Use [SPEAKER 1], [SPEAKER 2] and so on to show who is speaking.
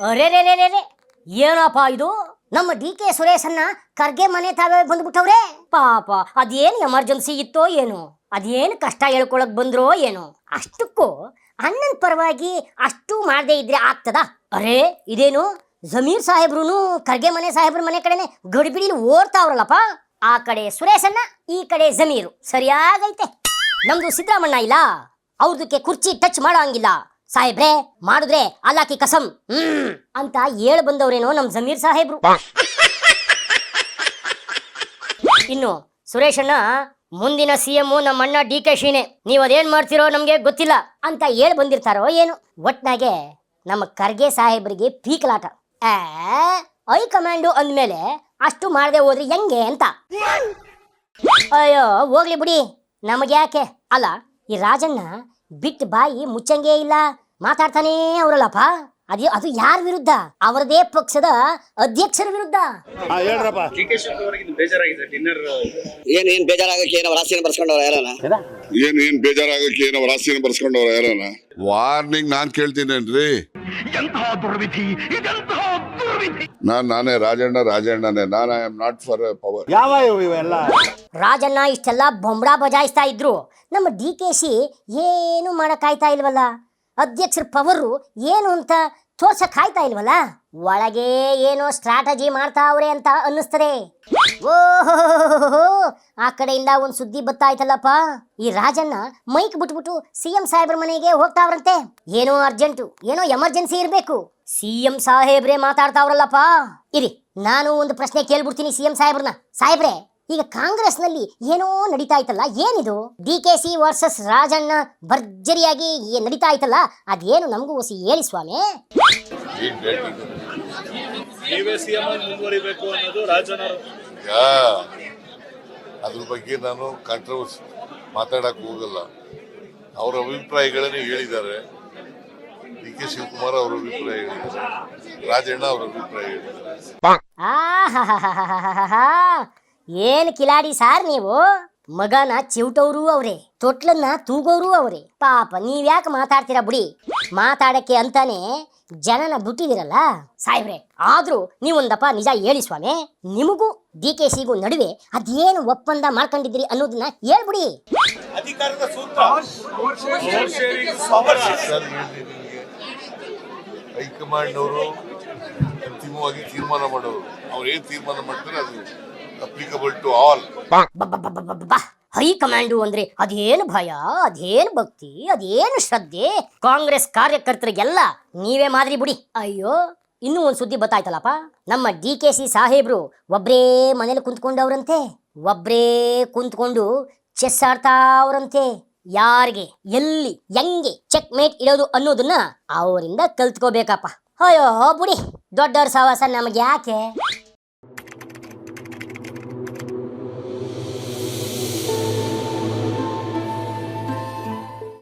[SPEAKER 1] ಅರೆ ಏನಪ್ಪ ಇದು? ನಮ್ಮ ಡಿ ಕೆ ಸುರೇಶನ್ನ ಕರ್ಗೆ ಮನೆ ತಾವೇ ಬಂದ್ಬಿಟ್ಟವ್ರೆ? ಪಾಪ, ಅದೇನು ಎಮರ್ಜೆನ್ಸಿ ಇತ್ತೋ ಏನು? ಅದೇನು ಕಷ್ಟ ಹೇಳ್ಕೊಳಕ್ ಬಂದ್ರೋ ಏನೋ? ಅಷ್ಟಕ್ಕೂ ಅಣ್ಣನ ಪರವಾಗಿ ಅಷ್ಟು ಮಾಡದೇ ಇದ್ರೆ ಆಗ್ತದ? ಅರೆ, ಇದೇನು ಜಮೀರ್ ಸಾಹೇಬ್ರು ಕರ್ಗೆ ಮನೆ ಸಾಹೇಬ್ರ ಮನೆ ಕಡೆನೆ ಗಡಿಬಿಡಿಲಿ ಓಡ್ತಾವ್ರಲ್ಲಪ್ಪ ಆ ಕಡೆ ಸುರೇಶನ್ನ, ಈ ಕಡೆ ಜಮೀರು. ಸರಿಯಾಗೈತೆ. ನಮ್ದು ಸಿದ್ದರಾಮಣ್ಣ ಇಲ್ಲ. ಅವ್ರದಕ್ಕೆ ಕುರ್ಚಿ ಟಚ್ ಮಾಡೋ ಹಂಗಿಲ್ಲ. ಸಾಹೇಬ್ರೆ ಮಾಡಿದ್ರೆ ಅಲ್ಲಾಕಿ ಕಸಂ. ಹ್ಮ್. ಅಂತ ಏಳ್ ಬಂದವ್ರೇನೋ ನಮ್ ಜಮೀರ್ ಸಾಹೇಬ್ರು. ಇನ್ನು ಸುರೇಶಣ್ಣ ಮುಂದಿನ ಸಿ ಎಂ ನಮ್ಮ ಅಣ್ಣ ಡಿ ಕೆ ಶಿನೇ ನೀವ್ ಅದೇನ್ ಮಾಡ್ತಿರೋ ನಮ್ಗೆ ಗೊತ್ತಿಲ್ಲ ಅಂತ ಹೇಳ್ ಬಂದಿರ್ತಾರೋ ಏನು? ಒಟ್ನಾಗೆ ನಮ್ಮ ಖರ್ಗೆ ಸಾಹೇಬ್ರಿಗೆ ಪೀಕಲಾಟ. ಆ ಐ ಕಮಾಂಡು ಅಂದ್ಮೇಲೆ ಅಷ್ಟು ಮಾಡದೆ ಹೋದ್ರೆ ಹೆಂಗೆ ಅಂತ. ಅಯ್ಯೋ ಹೋಗ್ಲಿ ಬಿಡಿ. ನಮಗೆ ಯಾಕೆ ಅಲ್ಲ ಈ ರಾಜಣ್ಣ ಬಿಟ್ಟು ಬಾಯಿ ಮುಚ್ಚಂಗೇ ಇಲ್ಲ. ಮಾತಾಡ್ತಾನೇ ಅವರಲ್ಲಪ್ಪ. ಅದೇ ಅದು ಯಾರ ವಿರುದ್ಧ? ಅವರದೇ ಪಕ್ಷದ ಅಧ್ಯಕ್ಷರ ವಿರುದ್ಧ.
[SPEAKER 2] ಏನ್ ಏನ್ ಬೇಜಾರಾಗಕ್ಕೆ ಏನೋ ರಾಶಿಯನ್ನು ಬರ್ಸ್ಕೊಂಡವ್ರ ಯಾರನ
[SPEAKER 3] ಏನ್ ಏನ್ ಬೇಜಾರಾಗಕ್ಕೆ ಏನೋ ರಾಶಿನ ಬರ್ಸ್ಕೊಂಡವ್ರ ಯಾರನ ವಾರ್ನಿಂಗ್ ನಾನ್ ಕೇಳ್ತೀನೇನ್ರಿ ನಾನ್ ನಾನೇ ರಾಜಣ್ಣ ರಾಜಣ್ಣನೇ. ನಾನ್ I am not for power
[SPEAKER 4] ಯಾವ ಇವು ಇವೆಲ್ಲ?
[SPEAKER 1] ರಾಜಣ್ಣ ಇಷ್ಟೆಲ್ಲ ಬೊಂಬಡಾ ಬಜಾಯಿಸ್ತಾ ಇದ್ರು. ನಮ್ಮ ಡಿ ಕೆ ಸಿ ಏನು ಮಾಡಕ್ಕಾಯ್ತಾ ಇಲ್ವಲ್ಲ? ಅಧ್ಯಕ್ಷರ ಪವರು ಏನು ಅಂತ ತೋರ್ಸಕ್ ಆಯ್ತಾ ಇಲ್ವಲ್ಲ? ಒಳಗೆ ಏನೋ ಸ್ಟ್ರಾಟಜಿ ಮಾಡ್ತಾ ಅವ್ರೆ ಅಂತ ಅನ್ನಿಸ್ತದೆ. ಓಹೋ ಆ ಕಡೆಯಿಂದ ಒಂದು ಸುದ್ದಿ ಬತ್ತಾಯ್ತಲ್ಲಪ್ಪ? ಈ ರಾಜಣ್ಣ ಮೈಕ್ ಬಿಟ್ಬಿಟ್ಟು ಸಿ ಎಂ ಸಾಹೇಬ್ರ ಮನೆಗೆ ಹೋಗ್ತಾವ್ರಂತೆ. ಏನೋ ಅರ್ಜೆಂಟು ಏನೋ ಎಮರ್ಜೆನ್ಸಿ ಇರ್ಬೇಕು. ಸಿ ಎಂ ಸಾಹೇಬ್ರೆ ಮಾತಾಡ್ತಾವ್ರಲ್ಲಪ್ಪ. ಇರಿ ನಾನು ಒಂದು ಪ್ರಶ್ನೆ ಕೇಳ್ಬಿಡ್ತೀನಿ ಸಿ ಎಂ ಸಾಹೇಬ್ರನ್ನ. ಸಾಹೇಬ್ರೆ ಈಗ ಕಾಂಗ್ರೆಸ್ನಲ್ಲಿ ಏನೋ ನಡೀತಾ ಇತ್ತಲ್ಲ ಏನಿದು? D K C versus Rajanna ಭರ್ಜರಿಯಾಗಿ ಏನ್ ನಡೀತಾ ಇತ್ತಲ್ಲ ಅದೇನು ನಮಗೂ ಹೊಸಿ ಹೇಳಿ ಸ್ವಾಮಿ.
[SPEAKER 3] ಅದ್ರ ಬಗ್ಗೆ ನಾನು ಕಾಂಟ್ರವರ್ಸಿ ಮಾತಾಡಕ್ ಹೋಗಲ್ಲ. ಅವರ ಅಭಿಪ್ರಾಯಗಳನ್ನೇ ಹೇಳಿದ್ದಾರೆ. ಡಿ ಕೆ ಶಿವಕುಮಾರ್ ಅವರ ಅಭಿಪ್ರಾಯ ಹೇಳಿದ್ದಾರೆ ರಾಜಣ್ಣ ಅವರ ಅಭಿಪ್ರಾಯ ಹೇಳಿದ್ದಾರೆ.
[SPEAKER 1] ಏನ್ ಕಿಲಾಡಿ ಸಾರ್ ನೀವು? ಮಗನ ಚಿವಟವ್ರು ಅವ್ರೆ ತೊಟ್ಲನ್ನ ತೂಗೋರು ಅವ್ರೆ. ಪಾಪ ನೀವ್ಯಾಕೆ ಮಾತಾಡ್ತೀರಾ ಬಿಡಿ? ಮಾತಾಡಕ್ಕೆ ಅಂತಾನೆ ಜನನ ಬಿಟ್ಟಿದಿರಲ್ಲ ಸಾಹೇಬ್ರೆ ಆದ್ರೂ ನೀವೊಂದಪ್ಪ ನಿಜ ಹೇಳಿ ಸ್ವಾಮಿ. ನಿಮಗೂ ಡಿ ಕೆ ಸಿಗೂ ನಡುವೆ ಅದೇನು ಒಪ್ಪಂದ ಮಾಡ್ಕೊಂಡಿದ್ರಿ ಅನ್ನೋದನ್ನ ಹೇಳ್ಬಿಡಿ
[SPEAKER 5] ಅಧಿಕಾರದ ಸೂತ್ರ. ಪವರ್
[SPEAKER 3] ಸರ್ ಹೈಕಮಾಂಡ್ನವರು ಅಂತಿಮವಾಗಿ ತೀರ್ಮಾನ ಮಾಡೋರು. ಅವ್ರು ಏನ್ ತೀರ್ಮಾನ ಮಾಡ್ತಾರೆ ಅದು ಅಪ್ಲಿಕಬಲ್ ಟು ಆಲ್
[SPEAKER 1] ಹೈಕಮಾಂಡು ಅಂದ್ರೆ ಅದೇನು ಭಯ, ಅದೇನು ಭಕ್ತಿ, ಅದೇನು ಶ್ರದ್ಧೆ? ಕಾಂಗ್ರೆಸ್ ಕಾರ್ಯಕರ್ತರಿಗೆಲ್ಲ ನೀವೇ ಮಾದರಿ ಬಿಡಿ. ಅಯ್ಯೋ, ಇನ್ನೂ ಒಂದು ಸುದ್ದಿ ಬತ್ತಾಯ್ತಲ್ಲಪ್ಪ ನಮ್ಮ ಡಿ ಕೆ ಸಿ ಸಾಹೇಬ್ರು ಒಬ್ರೇ ಮನೇಲಿ ಕುಂತ್ಕೊಂಡವ್ರಂತೆ, ಒಬ್ರೇ ಕುಂತ್ಕೊಂಡು ಚೆಸ್ ಆಡ್ತಾವ್ರಂತೆ. ಯಾರಿಗೆ, ಎಲ್ಲಿ, ಹೆಂಗೆ ಚೆಕ್ ಮೇಟ್ ಇಡೋದು ಅನ್ನೋದನ್ನ ಅವರಿಂದ ಕಲ್ತ್ಕೋಬೇಕಪ್ಪ. ಅಯ್ಯೋ, ಬುಡಿ, ದೊಡ್ಡವ್ರ ಸಹವಾಸ ನಮಗೆ ಯಾಕೆ